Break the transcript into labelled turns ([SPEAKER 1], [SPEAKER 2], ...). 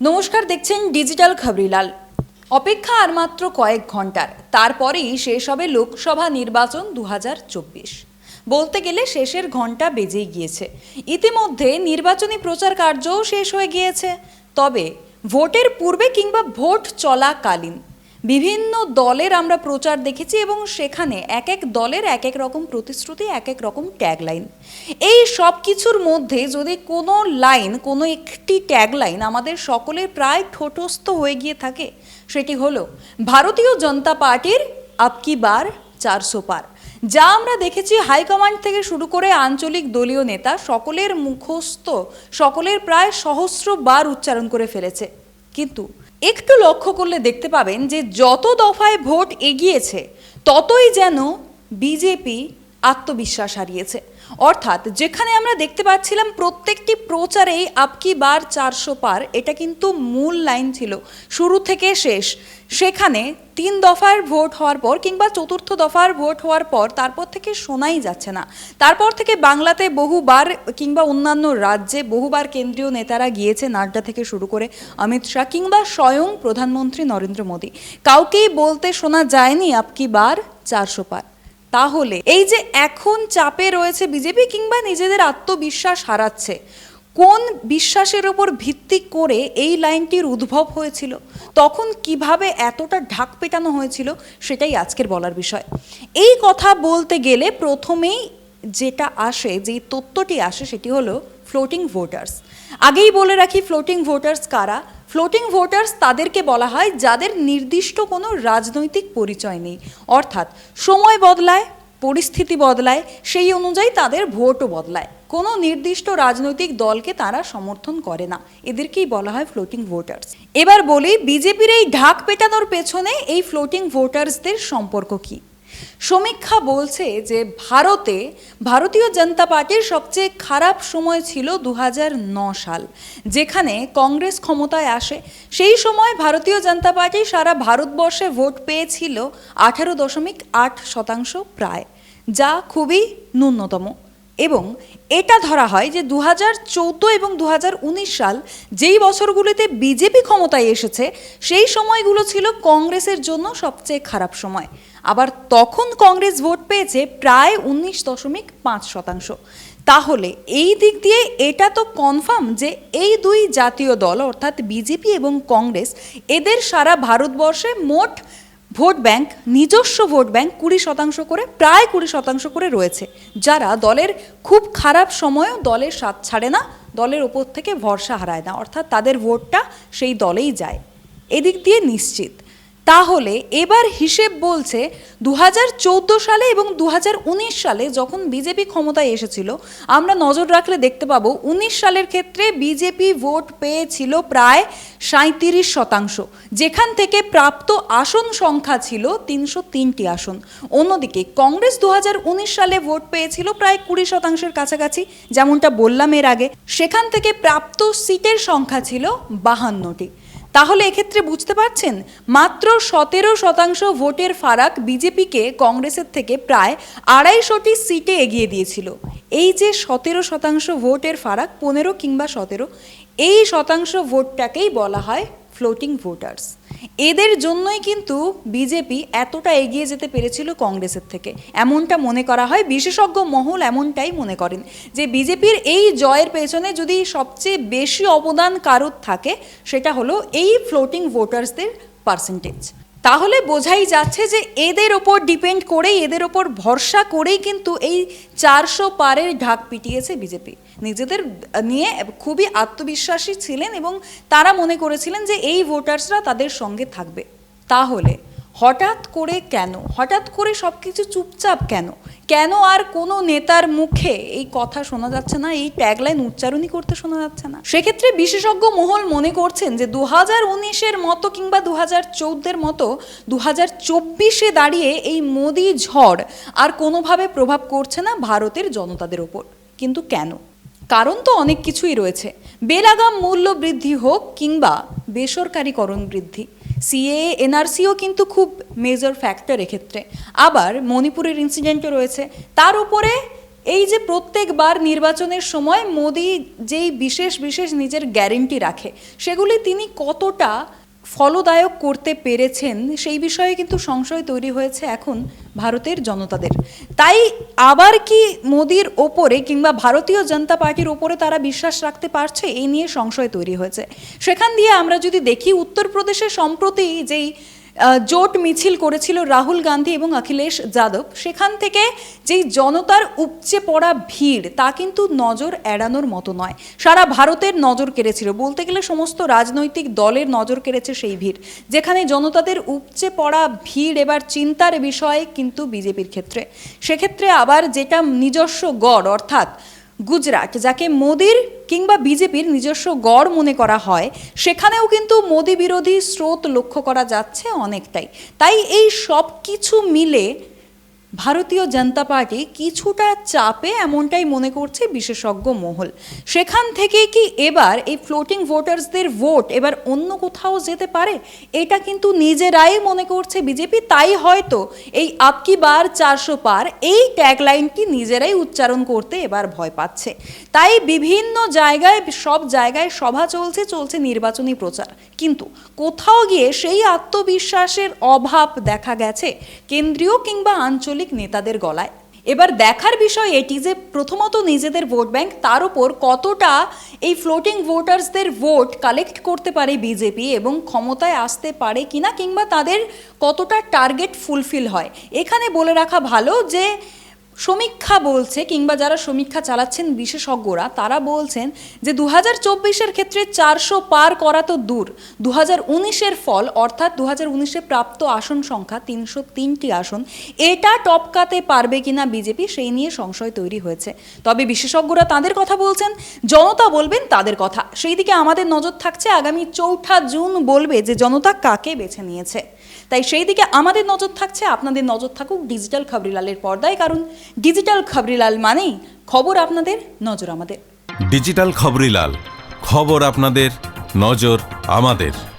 [SPEAKER 1] নমস্কার, দেখছেন ডিজিটাল খবরিলাল। অপেক্ষা আর মাত্র কয়েক ঘণ্টার। তারপরেই শেষ হবে লোকসভা নির্বাচন দু হাজার চব্বিশ। বলতে গেলে শেষের ঘণ্টা বেজেই গিয়েছে। ইতিমধ্যে নির্বাচনী প্রচার কার্যও শেষ হয়ে গিয়েছে। তবে ভোটের পূর্বে কিংবা ভোট চলাকালীন বিভিন্ন দলের আমরা প্রচার দেখেছি এবং সেখানে এক এক দলের এক এক রকম প্রতিশ্রুতি, এক এক রকম ট্যাগলাইন এই সব কিছুর মধ্যে যদি কোনো লাইন কোনো একটি ট্যাগলাইন আমাদের সকলের প্রায় ঠোঁটস্থ হয়ে গিয়ে থাকে, সেটি হলো, ভারতীয় জনতা পার্টির আপকি বার চারশো পার। যা আমরা দেখেছি হাইকমান্ড থেকে শুরু করে আঞ্চলিক দলীয় নেতা সকলের মুখস্থ, সকলের প্রায় সহস্র বার উচ্চারণ করে ফেলেছে। কিন্তু একটু লক্ষ্য করলে দেখতে পাবেন যে যত দফায় ভোট এগিয়েছে ততই যেন বিজেপি আত্মবিশ্বাস হারিয়েছে। অর্থাৎ যেখানে আমরা দেখতে পাচ্ছিলাম প্রত্যেকটি প্রচারেই আপকি বার চারশো পার, এটা কিন্তু মূল লাইন ছিল, শুরু থেকে শেষ। সেখানে তিন দফার ভোট হওয়ার পর কিংবা চতুর্থ দফার ভোট হওয়ার পর তারপর থেকে শোনাই যাচ্ছে না। তারপর থেকে বাংলাতে বহুবার কিংবা অন্যান্য রাজ্যে বহুবার কেন্দ্রীয় নেতারা গিয়েছে নাড্ডা থেকে শুরু করে অমিত শাহ কিংবা স্বয়ং প্রধানমন্ত্রী নরেন্দ্র মোদী। কাউকেই বলতে শোনা যায়নি আপকি বার চারশো পার। তাহলে এই যে এখন চাপে রয়েছে বিজেপি কিংবা নিজেদের আত্মবিশ্বাস হারাচ্ছে, কোন বিশ্বাসের ওপর ভিত্তি করে এই লাইনটির উদ্ভব হয়েছিল, তখন কীভাবে এতটা ঢাক পেটানো হয়েছিল সেটাই আজকের বলার বিষয়। এই কথা বলতে গেলে প্রথমেই যেটা আসে, যেই তথ্যটি আসে সেটি হলো ফ্লোটিং ভোটার্স আগেই বলে রাখি ফ্লোটিং ভোটার্স কারা? ফ্লোটিং ভোটার্স তাদেরকে বলা হয় যাদের নির্দিষ্ট কোনো রাজনৈতিক পরিচয় নেই। অর্থাৎ সময় বদলায়, পরিস্থিতি বদলায়, সেই অনুযায়ী তাদের ভোটও বদলায়। কোনো নির্দিষ্ট রাজনৈতিক দলকে তারা সমর্থন করে না। এদেরকেই বলা হয় ফ্লোটিং ভোটার্স এবার বলি, বিজেপির এই ঢাক পেটানোর পেছনে এই ফ্লোটিং ভোটার্সদের সম্পর্ক কী? সমীক্ষা বলছে যে ভারতে ভারতীয় জনতা পার্টির সবচেয়ে খারাপ সময় ছিল দু সাল, যেখানে কংগ্রেস ক্ষমতায় আসে। সেই সময় ভারতীয় জনতা পার্টি সারা ভারতবর্ষে ভোট পেয়েছিল আঠারো দশমিক আট শতাংশ প্রায়, যা খুবই ন্যূনতম। এবং এটা ধরা হয় যে দু হাজার এবং দু হাজার উনিশ সাল যেই বছরগুলিতে বিজেপি ক্ষমতায় এসেছে, সেই সময়গুলো ছিল কংগ্রেসের জন্য সবচেয়ে খারাপ সময়। আবার তখন কংগ্রেস ভোট পেয়েছে প্রায় উনিশ দশমিক পাঁচ শতাংশ। তাহলে এই দিক দিয়ে এটা তো কনফার্ম যে এই দুই জাতীয় দল, অর্থাৎ বিজেপি এবং কংগ্রেস, এদের সারা ভারতবর্ষে মোট ভোট ব্যাংক, নিজস্ব ভোট ব্যাংক কুড়ি শতাংশ করে, প্রায় কুড়ি শতাংশ করে রয়েছে, যারা দলের খুব খারাপ সময়ও দলের সাথ ছাড়ে না, দলের ওপর থেকে ভরসা হারায় না, অর্থাৎ তাদের ভোটটা সেই দলেই যায়। এদিক দিয়ে নিশ্চিত। তাহলে এবার হিসেব বলছে দু হাজার চৌদ্দ সালে এবং দু হাজার উনিশ সালে যখন বিজেপি ক্ষমতায় এসেছিল, আমরা নজর রাখলে দেখতে পাবো উনিশ সালের ক্ষেত্রে বিজেপি ভোট পেয়েছিল প্রায় সাঁত্রিশ শতাংশ, যেখান থেকে প্রাপ্ত আসন সংখ্যা ছিল তিনশো তিনটি আসন। অন্যদিকে কংগ্রেস দু হাজার উনিশ সালে ভোট পেয়েছিল প্রায় কুড়ি শতাংশের কাছাকাছি, যেমনটা বললাম এর আগে, সেখান থেকে প্রাপ্ত সিটের সংখ্যা ছিল বাহান্নটি। তাহলে এক্ষেত্রে বুঝতে পারছেন? মাত্র সতেরো শতাংশ ভোটের ফারাক বিজেপিকে কংগ্রেসের থেকে প্রায় আড়াইশোটি সিটে এগিয়ে দিয়েছিল। এই যে সতেরো শতাংশ ভোটের ফারাক, পনেরো কিংবা সতেরো, এই শতাংশ ভোটটাকেই বলা হয় ফ্লোটিং ভোটার্স এদের জন্যই কিন্তু বিজেপি এতটা এগিয়ে যেতে পেরেছিল কংগ্রেসের থেকে। এমনটা মনে করা হয়, বিশেষজ্ঞ মহল এমনটাই মনে করেন যে বিজেপির এই জয়ের পেছনে যদি সবচেয়ে বেশি অবদান কারোর থাকে, সেটা হলো এই ফ্লোটিং ভোটার্সদের পার্সেন্টেজ তাহলে বোঝাই যাচ্ছে যে এদের ওপর ডিপেন্ড করেই, এদের ওপর ভরসা করেই কিন্তু এই চারশো পারের ঢাক পিটিয়েছে বিজেপি। নিজেদের নিয়ে খুবই আত্মবিশ্বাসী ছিলেন এবং তারা মনে করেছিলেন যে এই ভোটার্সরা তাদের সঙ্গে থাকবে। তাহলে হঠাৎ করে কেন? হঠাৎ করে সব কিছু চুপচাপ কেন? কেন আর কোনো নেতার মুখে এই কথা শোনা যাচ্ছে না, এই ট্যাগলাইন উচ্চারণই করতে শোনা যাচ্ছে না? সেক্ষেত্রে বিশেষজ্ঞ মহল মনে করছেন যে দু হাজার উনিশের মতো কিংবা দু হাজার চৌদ্দের মতো দু হাজার চব্বিশে দাঁড়িয়ে এই মোদি ঝড় আর কোনোভাবে প্রভাব করছে না ভারতের জনতাদের ওপর। কিন্তু কেন? কারণ তো অনেক কিছুই রয়েছে। বেলাগাম মূল্য বৃদ্ধি হোক কিংবা বেসরকারিকরণ বৃদ্ধি সিএ এনআরসিও কিন্তু খুব মেজর ফ্যাক্টর এক্ষেত্রে। আবার মণিপুরের ইনসিডেন্টও রয়েছে। তার উপরে এই যে প্রত্যেকবার নির্বাচনের সময় মোদি যেই বিশেষ বিশেষ নিজের গ্যারেন্টি রাখে, সেগুলি তিনি কতটা ফলদায়ক করতে পেরেছেন, সেই বিষয়ে কিন্তু সংশয় তৈরি হয়েছে এখন ভারতের জনতাদের। তাই আবার কি মোদির ওপরে কিংবা ভারতীয় জনতা পার্টির ওপরে তারা বিশ্বাস রাখতে পারছে? এই নিয়ে সংশয় তৈরি হয়েছে। সেখান দিয়ে আমরা যদি দেখি, উত্তরপ্রদেশে সম্প্রতি যেই জোট মিছিল করেছিল রাহুল গান্ধী এবং অখিলেশ যাদব। সেখান থেকে যেই জনতার উপচে পড়া ভিড়, তা কিন্তু নজর এড়ানোর মতো নয়। সারা ভারতের নজর কেড়েছিল। বলতে গেলে সমস্ত রাজনৈতিক দলের নজর কেড়েছে সেই ভিড়। যেখানে জনতাদের উপচে পড়া ভিড় এবার চিন্তার বিষয় কিন্তু বিজেপির ক্ষেত্রে। সেক্ষেত্রে আবার যেটা নিজস্ব গড়, অর্থাৎ গুজরাট, যাকে মোদির কিংবা বিজেপির নিজস্ব গড় মনে করা হয়, সেখানেও কিন্তু মোদি বিরোধী স্রোত লক্ষ্য করা যাচ্ছে অনেকটাই। তাই এই সব কিছু মিলে ভারতীয় জনতা পার্টি কিছুটা চাপে এমনটাই মনে করছে বিশেষজ্ঞ মহল। সেখান থেকে কি এবার এই ফ্লোটিং ভোটার্সদের ভোট এবার অন্য কোথাও যেতে পারে? এটা কিন্তু নিজেরাই মনে করছে বিজেপি, তাই হয়তো এই আপকি বার চারশো পার, এই ট্যাগলাইনটি নিজেরাই উচ্চারণ করতে এবার ভয় পাচ্ছে। তাই বিভিন্ন জায়গায়, সব জায়গায় সভা চলছে চলছে নির্বাচনী প্রচার। কিন্তু কোথাও গিয়ে সেই আত্মবিশ্বাসের অভাব দেখা গেছে। কেন্দ্রীয় কিংবা আঞ্চলিক নেতাদের গলায়। এবার দেখার বিষয় এটি যে প্রথমত নিজেদের ভোট ব্যাংক, তার উপর কতটা এই ফ্লোটিং ভোটার্সদের ভোট কালেক্ট করতে পারে বিজেপি এবং ক্ষমতায় আসতে পারে কিনা কিংবা তাদের কতটা টার্গেট ফুলফিল হয়। এখানে বলে রাখা ভালো যে সমীক্ষা বলছে কিংবা যারা সমীক্ষা চালাচ্ছেন বিশেষজ্ঞরা, তারা বলছেন যে দু হাজার চব্বিশের ক্ষেত্রে চারশো পার করা তো দূর। দু হাজার উনিশের ফল, অর্থাৎ দু হাজার উনিশে প্রাপ্ত আসন সংখ্যা তিনশো তিনটি আসন, এটা টপকাতে পারবে কিনা বিজেপি সেই নিয়ে সংশয় তৈরি হয়েছে। তবে বিশেষজ্ঞরা তাদের কথা বলছেন, জনতা বলবেন তাদের কথা। সেই দিকে আমাদের নজর থাকছে, আগামী চৌঠা জুন বলবে যে জনতা কাকে বেছে নিয়েছে। তাই সেই দিকে আমাদের নজর থাকছে, আপনাদের নজর থাকুক ডিজিটাল খবরিলালের পর্দায়, কারণ ডিজিটাল খবরিলাল মানেই খবর আপনাদের নজর আমাদের।
[SPEAKER 2] ডিজিটাল খবরিলাল খবর আপনাদের নজর আমাদের।